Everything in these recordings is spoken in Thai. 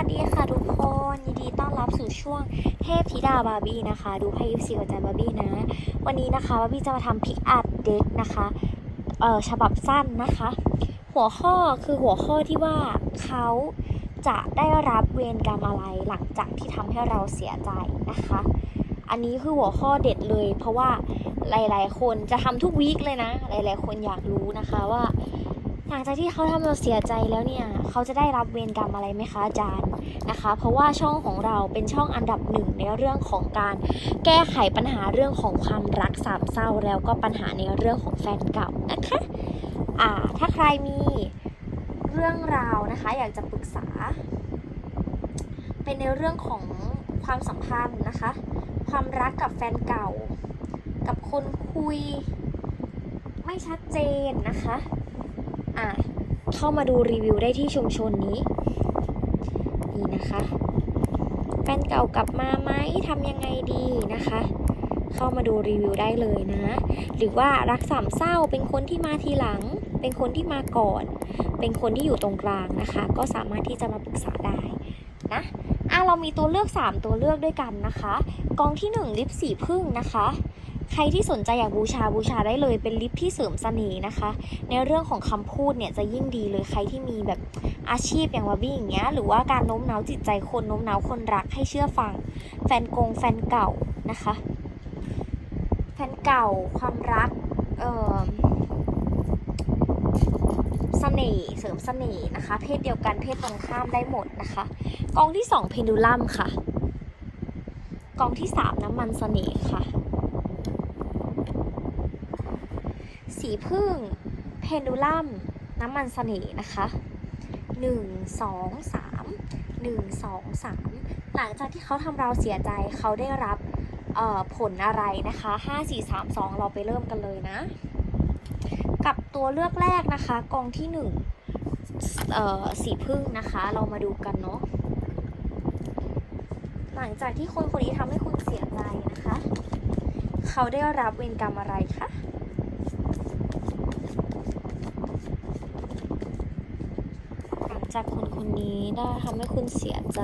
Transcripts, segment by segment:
วัสดีค่ะทุกคนยินดีต้อนรับสู่ช่วงเทพธิดาบาร์บี้นะคะ ดูไพ่ยิปซีหัวใจบาร์บี้นะ วันนี้นะคะบาร์บี้จะมาทำพิกอัดเด็กนะคะเอ่อฉบับสั้นนะคะ หัวข้อคือหัวข้อที่ว่าเขาจะได้รับเวรกรรมอะไรหลังจากที่ทำให้เราเสียใจนะคะ อันนี้คือหัวข้อเด็ดเลย เพราะว่าหลาย ๆ คนจะทำทุกวีคเลยนะ หลาย ๆ คนอยากรู้นะคะว่า หลังจากที่เขาทำเราเสียใจแล้วเนี่ย เขาจะได้รับเวรกรรมอะไรไหมคะอาจารย์นะคะ เพราะว่าช่องของเราเป็นช่องอันดับหนึ่งในเรื่องของการแก้ไขปัญหาเรื่องของความรักสามเศร้าแล้วก็ปัญหาในเรื่องของแฟนเก่านะคะอ่าถ้าใครมีเรื่องราวนะคะ อยากจะปรึกษา เป็นในเรื่องของความสัมพันธ์นะคะ ความรักกับแฟนเก่า กับคนคุย ไม่ชัดเจนนะคะ อะเข้ามาดูรีวิวได้ที่ชุมชนนี้ นี่นะคะแฟนเก่ากลับมาไหมทำยังไงดีนะคะ เข้ามาดูรีวิวได้เลยนะ หรือว่ารักสามเศร้าเป็นคนที่มาทีหลัง เป็นคนที่มาก่อน เป็นคนที่อยู่ตรงกลางนะคะ ก็สามารถที่จะมาปรึกษาได้นะอะเรามีตัวเลือก 3 ตัวเลือกด้วยกันนะคะ กองที่ 1 ลิปสีพึ่งนะคะ ใครที่สนใจอยากบูชาบูชาได้เลยเป็นลิปที่เสริมเสน่ห์นะคะ ในเรื่องของคำพูดเนี่ยจะยิ่งดีเลยใครที่มีแบบอาชีพอย่างวาบี้อย่างเงี้ยหรือว่าการโน้มน้าวจิตใจคนโน้มน้าวคนรักให้เชื่อฟัง แฟนกงแฟนเก่านะคะ แฟนเก่าความรักเอ่อเสน่ห์เสริมเสน่ห์นะคะ เพศเดียวกันเพศตรงข้ามได้หมดนะคะกองที่สองเพนดูลัมค่ะ กองที่สามน้ำมันเสน่ห์ค่ะ สีพึ่ง เพนดูลัม น้ำมันเสน่ห์นะคะ 1 2 3 1 2 3 หลังจากที่เขาทำเราเสียใจเขาได้รับผลอะไรนะคะ 5 4 3 2 เราไปเริ่มกันเลยนะ กับตัวเลือกแรกนะคะ กองที่1เอ่อสีพึ่งนะคะ เรามาดูกันเนาะหลังจากที่คนคนนี้ทำให้คุณเสียใจนะคะ เขาได้รับเวรกรรมอะไรคะ หลัง จากคนคนนี้ได้ทำให้คุณเสียใจ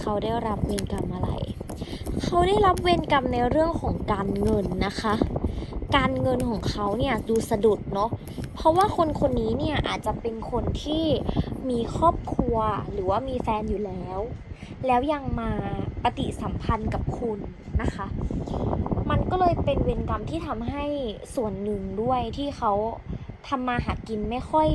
เขาได้รับเวรกรรมอะไร เขาได้รับเวรกรรมในเรื่องของการเงินนะคะ การเงินของเขาเนี่ยดูสะดุดเนาะเพราะว่าคนคนนี้เนี่ยอาจจะเป็นคนที่มีครอบครัวหรือว่ามีแฟนอยู่แล้ว แล้วยังมาปฏิสัมพันธ์กับคุณนะคะ มันก็เลยเป็นเวรกรรมที่ทำให้ส่วนหนึ่งด้วยที่เขาทำมาหากินไม่ค่อย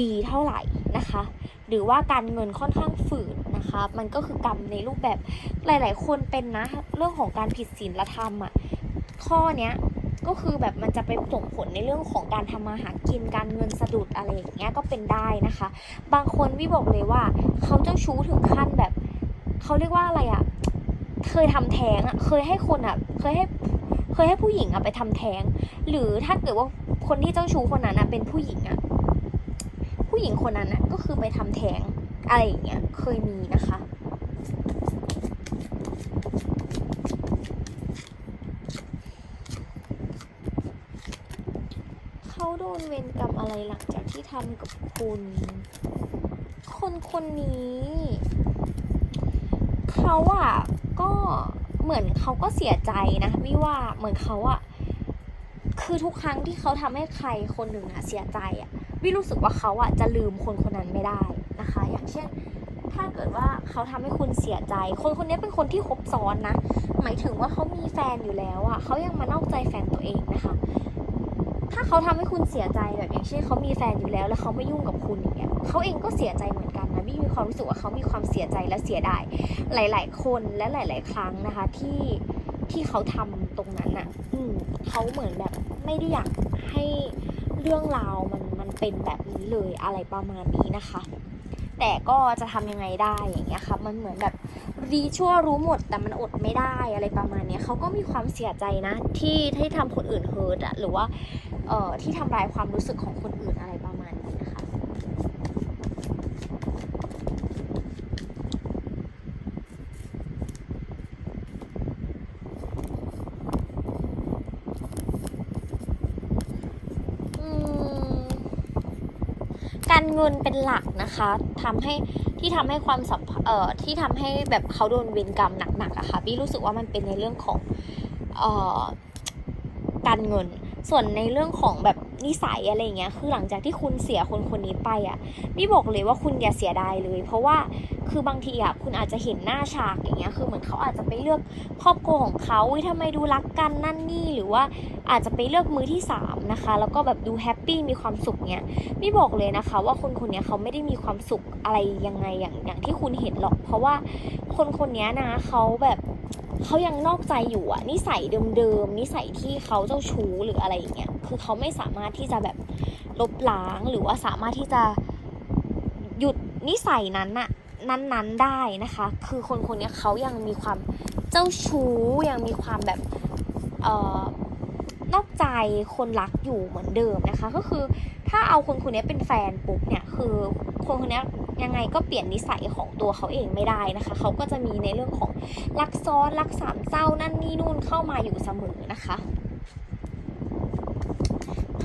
ดีเท่าไหร่นะคะ หรือว่าการเงินค่อนข้างฝืนนะคะ มันก็คือกรรมในรูปแบบหลาย ๆ คนเป็นนะ เรื่องของการผิดศีลธรรมอะข้อเนี้ยก็คือแบบมันจะไปส่งผลในเรื่องของการทำมาหากินการเงินสะดุดอะไรอย่างเงี้ยก็เป็นได้นะคะ บางคนวิบอกเลยว่าเขาเจ้าชู้ถึงขั้นแบบเขาเรียกว่าอะไรอะ่ะเคยทำแท้งอะ่ะเคยให้คนอะ่ะเคยให้เคยให้ผู้หญิงอะ่ะไปทำแท้ง หรือถ้าเกิดว่าคนที่เจ้าชู้คนนั้นอะ่ะเป็นผู้หญิงอะ่ะ ผู้หญิงคนนั้นอะก็คือไปทำแท้งอะไรอย่างเงี้ยเคยมีนะคะ เขาโดนเวรกรรมอะไรหลังจากที่ทำกับคุณ คนคนนี้เขาอะก็เหมือนเขาก็เสียใจนะวิว่าเหมือนเขาอะคือทุกครั้งที่เขาทำให้ใครคนหนึ่งอะเสียใจอะ วิรู้สึกว่าเขาอะจะลืมคนคนนั้นไม่ได้นะคะ อย่างเช่น ถ้าเกิดว่าเขาทำให้คุณเสียใจ คนคนนี้เป็นคนที่คบซ้อนนะ หมายถึงว่าเขามีแฟนอยู่แล้วอะเขายังมานอกใจแฟนตัวเองนะคะ ถ้าเขาทำให้คุณเสียใจแบบอย่างเช่นเขามีแฟนอยู่แล้ว แล้วเขาไม่ยุ่งกับคุณอย่างเงี้ยเขาเองก็เสียใจเหมือนกันนะพี่มีความรู้สึกว่าเขามีความเสียใจและเสียดายหลาย ๆ คนและหลาย ๆ ครั้งนะคะที่ที่เขาทำตรงนั้นอะ อืมเขาเหมือนแบบไม่ได้อยากให้ เรื่องราวมันมันเป็นแบบนี้เลยอะไรประมาณนี้นะคะ แต่ก็จะทำยังไงได้อย่างเงี้ยค่ะมันเหมือนแบบรีชั่วรู้หมดแต่มันอดไม่ได้อะไรประมาณเนี้ยเขาก็มีความเสียใจนะที่ที่ทำคนอื่นเฮิร์ตอะหรือว่าเอ่อที่ทำลายความรู้สึกของคนอื่นอะไรประมาณนี้นะคะ อืม การเงินเป็นหลักนะคะทำให้ที่ทำให้ความสัมพันธ์เอ่อที่ทำให้แบบเขาโดนเวรกรรมหนักๆอะค่ะพี่รู้สึกว่ามันเป็นในเรื่องของเอ่อการเงิน ส่วนในเรื่องของแบบนิสัยอะไรอย่างเงี้ยคือหลังจากที่คุณเสียคนคนนี้ไปอะพี่บอกเลยว่าคุณอย่าเสียดายเลย เพราะว่า คือบางทีอะคุณอาจจะเห็นหน้าฉากอย่างเงี้ยคือเหมือนเขาอาจจะไปเลือกครอบครัวของเขาอุ๊ยทำไมดูรักกันนั่นนี่หรือว่าอาจจะไปเลือกมือที่สามนะคะแล้วก็แบบดูแฮปปี้มีความสุขเนี้ยพี่บอกเลยนะคะ ว่าคนคนนี้เขาไม่ได้มีความสุขอะไรยังไงอย่างอย่างที่คุณเห็นหรอก เพราะว่าคนคนนี้นะเขาแบบเขายังนอกใจอยู่อะนิสัยเดิมๆนิสัยที่เขาเจ้าชู้หรืออะไรอย่างเงี้ยคือเขาไม่สามารถที่จะแบบลบล้างหรือว่าสามารถที่จะหยุดนิสัยนั้นอะ นั้นๆได้นะคะ คือคนคนนี้เขายังมีความเจ้าชู้ยังมีความแบบเอ่อนอกใจคนรักอยู่เหมือนเดิมนะคะ ก็คือถ้าเอาคนคนนี้เป็นแฟนปุ๊บเนี่ยคือคนคนนี้ยังไงก็เปลี่ยนนิสัยของตัวเขาเองไม่ได้นะคะ เขาก็จะมีในเรื่องของรักซ้อนรักสามเศร้านั่นนี่นู่นเข้ามาอยู่เสมอนะคะ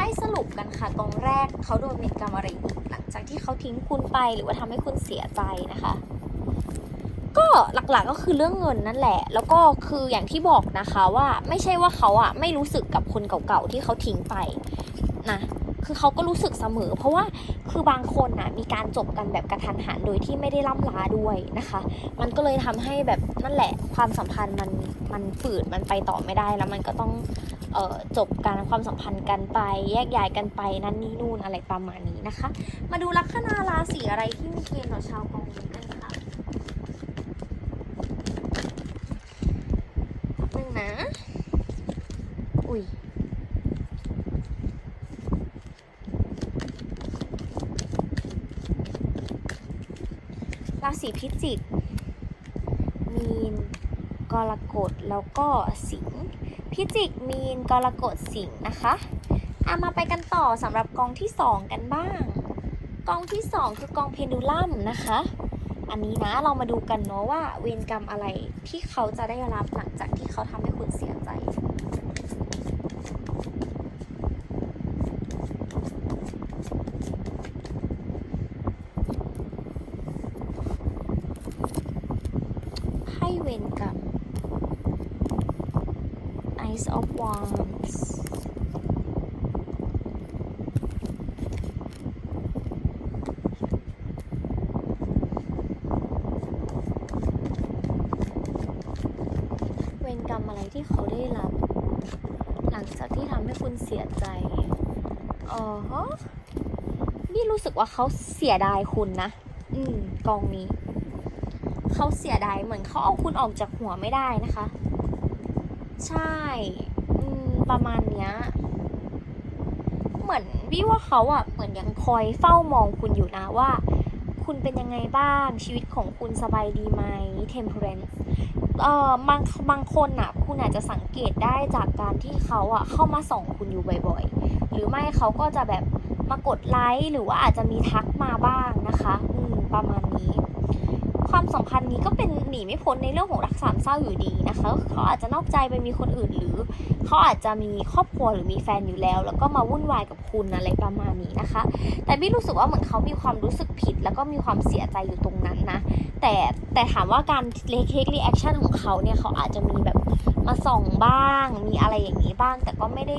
ให้สรุปกันค่ะ ตรงแรกเขาโดนมีกรรมอะไรอีกหลังจากที่เขาทิ้งคุณไปหรือว่าทำให้คุณเสียใจนะคะ ก็หลักๆก็คือเรื่องเงินนั่นแหละ แล้วก็คืออย่างที่บอกนะคะว่าไม่ใช่ว่าเขาอะไม่รู้สึกกับคนเก่าๆที่เขาทิ้งไปนะคือเขาก็รู้สึกเสมอ เพราะว่าคือบางคนนะมีการจบกันแบบกระทันหันโดยที่ไม่ได้ล่ำลาด้วยนะคะ มันก็เลยทำให้แบบนั่นแหละความสัมพันธ์มันมันฝืดมันไปต่อไม่ได้แล้วมันก็ต้อง จบการความสัมพันธ์กันไป แยกย้ายกันไปนั่นนี่นู่นอะไรประมาณนี้นะคะ มาดูลัคนาราศีอะไรที่มีเกณฑ์ต่อชาวกองนี้กันค่ะหนึ่งนะ อุ้ยราศีพิจิก มีน กรกฎ แล้วก็สิงห์ พิจิกมีนกรกฎสิงห์นะคะอามาไปกันต่อสำหรับกองที่ 2 กันบ้าง กองที่ 2 คือกองเพนดูลัมนะคะ อันนี้นะเรามาดูกันเนาะว่าเวรกรรมอะไรที่เขาจะได้รับหลังจากที่เขาทำให้คุณเสียใจไพ่เวรกรรม Ice of Wands เวรกรรมอะไรที่เขาได้รับ หลังจากที่ทำให้คุณเสียใจอ๋อนี่รู้สึกว่าเขาเสียดายคุณนะ อืม กองนี้ เขาเสียดายเหมือนเขาเอาคุณออกจากหัวไม่ได้นะคะ ใช่ประมาณเนี้ย เหมือนวี่ว่าเขาอะเหมือนยังคอยเฝ้ามองคุณอยู่นะว่า คุณเป็นยังไงบ้างชีวิตของคุณสบายดีไหม temperance เอ่อบางบางคนอะคุณอาจจะสังเกตได้จากการที่เขาอะเข้ามาส่องคุณอยู่บ่อยๆ หรือไม่เขาก็จะแบบมากดไลค์หรือว่าอาจจะมีทักมาบ้างนะคะ อืมประมาณนี้ สัมพันธ์นี้ก็เป็นหนีไม่พ้นในเรื่องของรักสามเศร้าอยู่ดีนะคะเขาอาจจะนอกใจไปมีคนอื่นหรือ เขาอาจจะมีครอบครัวหรือมีแฟนอยู่แล้ว แล้วก็มาวุ่นวายกับคุณอะไรประมาณนี้นะคะ แต่พี่รู้สึกว่าเหมือนเขามีความรู้สึกผิด แล้วก็มีความเสียใจอยู่ตรงนั้นนะ แต่แต่ถามว่าการเลคเทครีแอคชั่นของเขาเนี่ยเขาอาจจะมีแบบมาส่องบ้าง มีอะไรอย่างนี้บ้าง แต่ก็ไม่ได้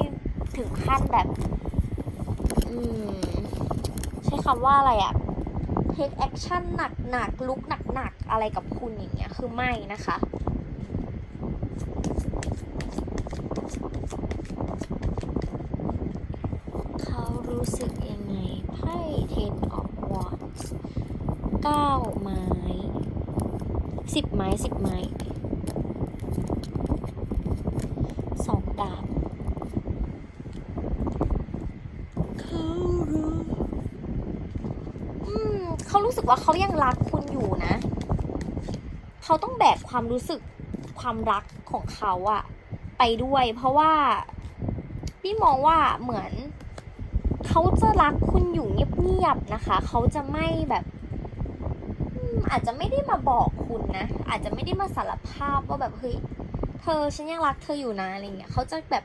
ถึงขั้นแบบ อืมใช้คำว่าอะไรอะ เทคแอคชั่นหนักหนักลุกหนักหนักๆอะไรกับคุณอย่างเงี้ยคือไม่นะคะเขารู้สึกยังไงไพ่เทนออกวอทส์เก้าไม้สิบไม้สิบไม้สองดาบเขารู้ อืมเขารู้สึกว่าเขายังรักคุณอยู่นะ เขาต้อง แบกความรู้สึกความรักของเขาอะไปด้วย เพราะว่าพี่มองว่าเหมือนเขาจะรักคุณอยู่เงียบๆนะคะ เขาจะไม่แบบอาจจะไม่ได้มาบอกคุณนะ อาจจะไม่ได้มาสารภาพว่าแบบเฮ้ยเธอฉันยังรักเธออยู่นะอะไรเงี้ยเขาจะแบบ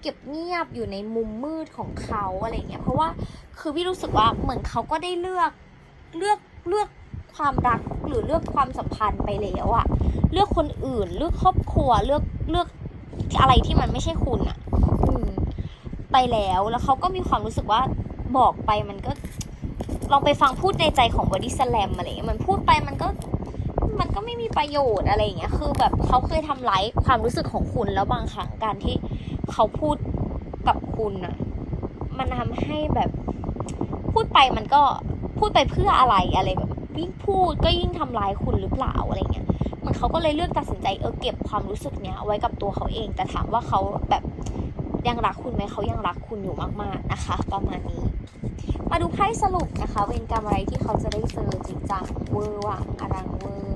เก็บเงียบอยู่ในมุมมืดของเขาอะไรเงี้ยเพราะว่าคือพี่รู้สึกว่าเหมือนเขาก็ได้เลือกเลือกเลือก ความรักหรือเลือกความสัมพันธ์ไปแล้วอะเลือกคนอื่น เลือกครอบครัวเลือกเลือกอะไรที่มันไม่ใช่คุณอะอไปแล้วแล้วเขาก็มีความรู้สึกว่าบอกไปมันก็ ลองไปฟังพูดในใจของบอดี้สแลมอะไรเงี้ยมันพูดไปมันก็มันก็ไม่มีประโยชน์อะไรอย่างเงี้ย คือแบบเขาเคยทำร้ายความรู้สึกของคุณแล้วบางครั้งการที่เขาพูดกับคุณอะมันทำให้แบบ พูดไปมันก็พูดไปเพื่ออะไรอะไรแบบ ยิ่งพูดก็ยิ่งทำร้ายคุณหรือเปล่าอะไรเงี้ยเหมันเขาก็เลยเลือกตัดสินใจเออเก็บความรู้สึกเนี้ยไว้กับตัวเขาเอง แต่ถามว่าเขาแบบยังรักคุณไหมเขายังรักคุณอยู่มากๆนะคะ ประมาณนี้ มาดูไพ่สรุปนะคะ เวรกรรมอะไรที่เขาจะได้เจอจริงจังเวอร์วังอรังเวอร์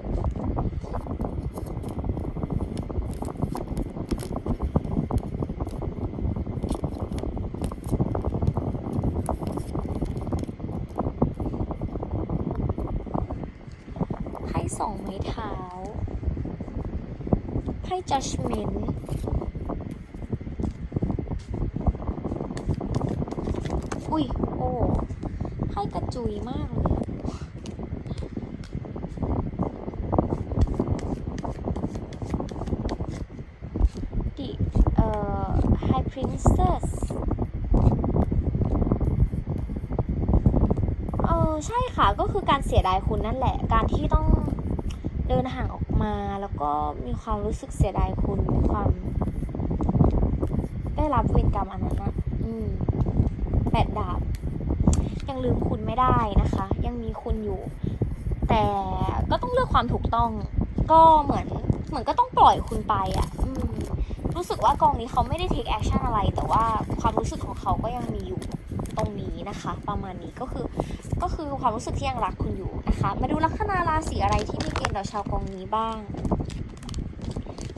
ไพ่สองไม้เท้า ไพ่ judgment อุ้ย โอ้ไพ่กระจุยมากเลยดิเอ่อ High Princess เออใช่ค่ะ ก็คือการเสียดายคุณนั่นแหละ การที่ต้องเดินห่างออก มา แล้วก็มีความรู้สึกเสียดายคุณความ ได้รับเวรกรรมอันนั้นนะอืมแปดดาบ ยังลืมคุณไม่ได้นะคะ ยังมีคุณอยู่ แต่ก็ต้องเลือกความถูกต้อง ก็เหมือน เหมือนก็ต้องปล่อยคุณไปอะ่ะ อืมรู้สึกว่ากองนี้เขาไม่ได้ take action อะไร แต่ว่าความรู้สึกของเขาก็ยังมีอยู่ ตรงนี้นะคะ ประมาณนี้ก็คือก็คือความรู้สึกที่ยังรักคุณอยู่นะคะ มาดูลัคนาราศีอะไรที่มีเกณฑ์ต่อชาวกองนี้บ้าง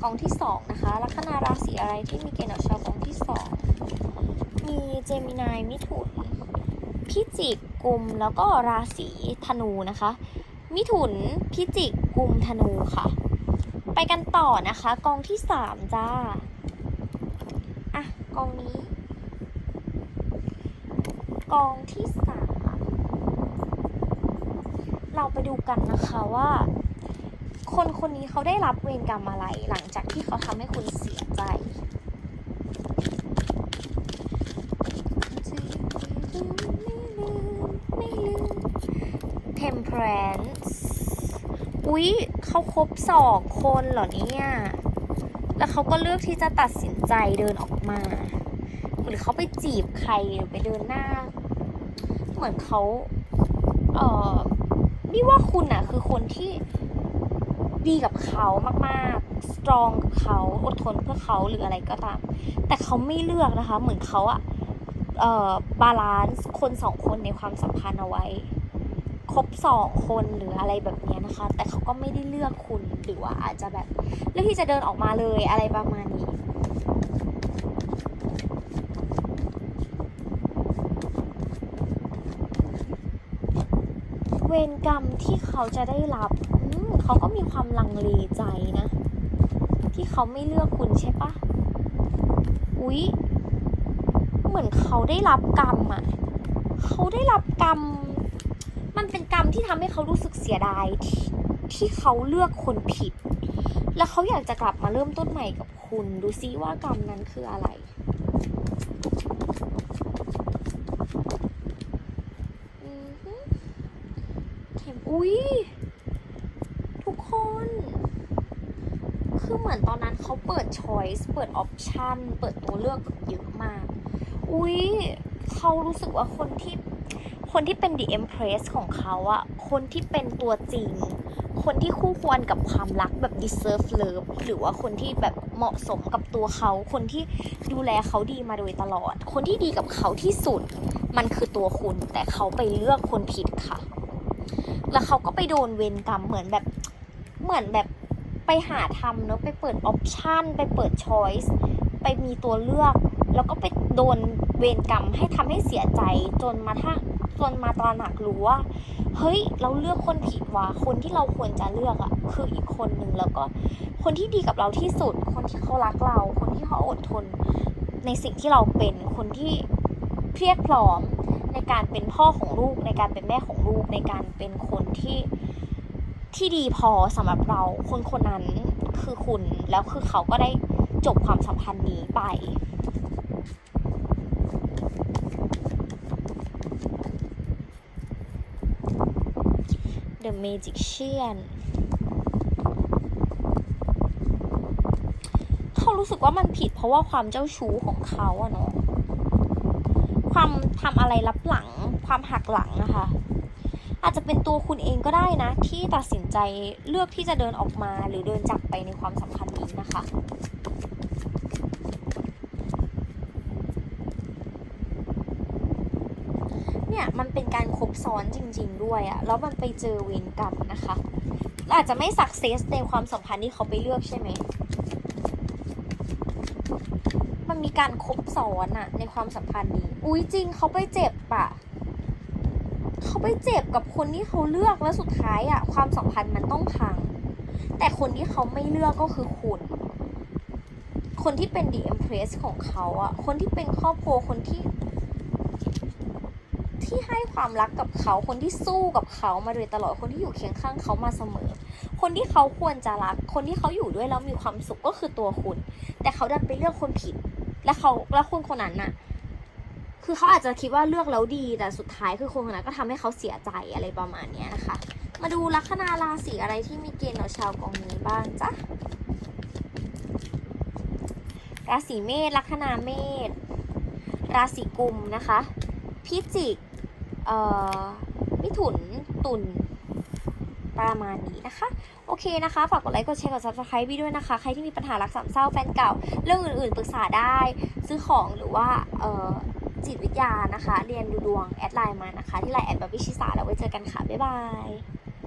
กองที่สองนะคะลัคนาราศีอะไรที่มีเกณฑ์ต่อชาวกองที่สองมีเจมินายมิถุนพิจิกกุมแล้วก็ราศีธนูนะคะ มิถุนพิจิกกุมธนูค่ะ ไปกันต่อนะคะ กองที่สามจ้า อะ กองนี้ กองที่สามเราไปดูกันนะคะว่า คนคนนี้เขาได้รับเวรกรรมอะไรหลังจากที่เขาทำให้คุณเสียใจไม่ลืม Temperance อุ๊ยเขาครบสองคนเหรอเนี่ย แล้วเขาก็เลือกที่จะตัดสินใจเดินออกมา หรือเขาไปจีบใครหรือไปเดินหน้า เหมือนเขาเอ่อนี่ว่าคุณอะคือคนที่ดีกับเขามากๆ สตรองกับเขาอดทนเพื่อเขาหรืออะไรก็ตาม แต่เขาไม่เลือกนะคะ เหมือนเขาอะเอ่อบาลานซ์คนสองคนในความสัมพันธ์เอาไว้ ครบสองคนหรืออะไรแบบนี้นะคะ แต่เขาก็ไม่ได้เลือกคุณหรือว่าอาจจะแบบเลือกที่จะเดินออกมาเลยอะไรประมาณนี้ วรกรรมที่เขาจะได้รับเขาก็มีความลังเลใจนะ ที่เขาไม่เลือกคุณใช่ปะอุ๊ย เหมือนเขาได้รับกรรมอะเขาได้รับกรรม มันเป็นกรรมที่ทำให้เขารู้สึกเสียดายทที่เขาเลือกคนผิด แล้วเขาอยากจะกลับมาเริ่มต้นใหม่กับคุณ ดูซิว่ากรรมนั้นคืออะไร อือฮึเข็ม อุ๊ย ทุกคน คือเหมือนตอนนั้นเขาเปิด choice เปิด option เปิดตัวเลือกเยอะมาก อุ๊ย เขารู้สึกว่าคนที่ คนที่เป็น the empress ของเขาอะคนที่เป็นตัวจริง คนที่คู่ควรกับความรักแบบ deserve love หรือว่าคนที่แบบเหมาะสมกับตัวเขา คนที่ดูแลเขาดีมาโดยตลอด คนที่ดีกับเขาที่สุด มันคือตัวคุณ แต่เขาไปเลือกคนผิดค่ะ แล้วเขาก็ไปโดนเวรกรรมเหมือนแบบเหมือนแบบไปหาทำเนอะไปเปิดออปชันไปเปิดช้อยส์ไปมีตัวเลือก แล้วก็ไปโดนเวรกรรมให้ทำให้เสียใจจนมาถ้าจนมาตระหนักรู้ว่า เฮ้ยเราเลือกคนผิดว่ะคนที่เราควรจะเลือกอะคืออีกคนหนึ่งแล้วก็คนที่ดีกับเราที่สุด คนที่เขารักเรา คนที่เขาอดทน ในสิ่งที่เราเป็นคนที่เพรียกพร้อม การเป็นพ่อของลูกในการเป็นแม่ของลูกในการเป็นคนที่ที่ดีพอสำหรับเราคนคนนั้นคือคุณแล้วคือเขาก็ได้จบความสัมพันธ์นี้ไป The Magician เขารู้สึกว่ามันผิดเพราะว่าความเจ้าชู้ของเขาอะเนาะ ความทำอะไรลับหลังความหักหลังนะคะ อาจจะเป็นตัวคุณเองก็ได้นะ ที่ตัดสินใจเลือกที่จะเดินออกมาหรือเดินจากไปในความสัมพันธ์นี้นะคะเนี่ยมันเป็นการคบซ้อนจริง ๆ ด้วยอะแล้วมันไปเจอเวรกรรมนะคะอาจจะไม่สักเซสในความสัมพันธ์ที่เขาไปเลือกใช่ไหม มีการคบซ้อนอะในความสัมพันธ์นี้ อุ้ยจริงเขาไปเจ็บปะเขาไปเจ็บกับคนที่เขาเลือกแล้วสุดท้ายอะความสัมพันธ์มันต้องพัง แต่คนที่เขาไม่เลือกก็คือคุณ คนที่เป็น the empress ของเขาอะคนที่เป็นครอบครัวคนที่ ที่ให้ความรักกับเขาคนที่สู้กับเขามาโดยตลอดคนที่อยู่เคียงข้างเขามาเสมอ คนที่เขาควรจะรัก คนที่เขาอยู่ด้วยแล้วมีความสุขก็คือตัวคุณ แต่เขาดันไปเลือกคนผิด และเขาแล้วคนคนนั้นน่ะ คือเขาอาจจะคิดว่าเลือกแล้วดีแต่สุดท้ายคือคนคนนั้นก็ทำให้เขาเสียใจอะไรประมาณเนี้ยนะคะ มาดูลัคนาราศีอะไรที่มีเกณฑ์ต่อชาวกองนี้บ้างจ้ะราศีเมษลัคนาเมษราศีกุมนะคะ พิจิกเอ่อมิถุนตุลประมาณนี้นะคะโอเคนะคะ ฝากกดไลค์ กดแชร์ กด subscribe พี่ด้วยนะคะ ใครที่มีปัญหารักสามเศร้าแฟนเก่า เรื่องอื่นๆ ปรึกษาได้ ซื้อของหรือว่าเอ่อจิตวิทยานะคะ เรียนดูดวง แอดไลน์มานะคะ ที่ไลน์แอดแบบวิชิสาแล้วไว้เจอกันค่ะ บ๊ายบาย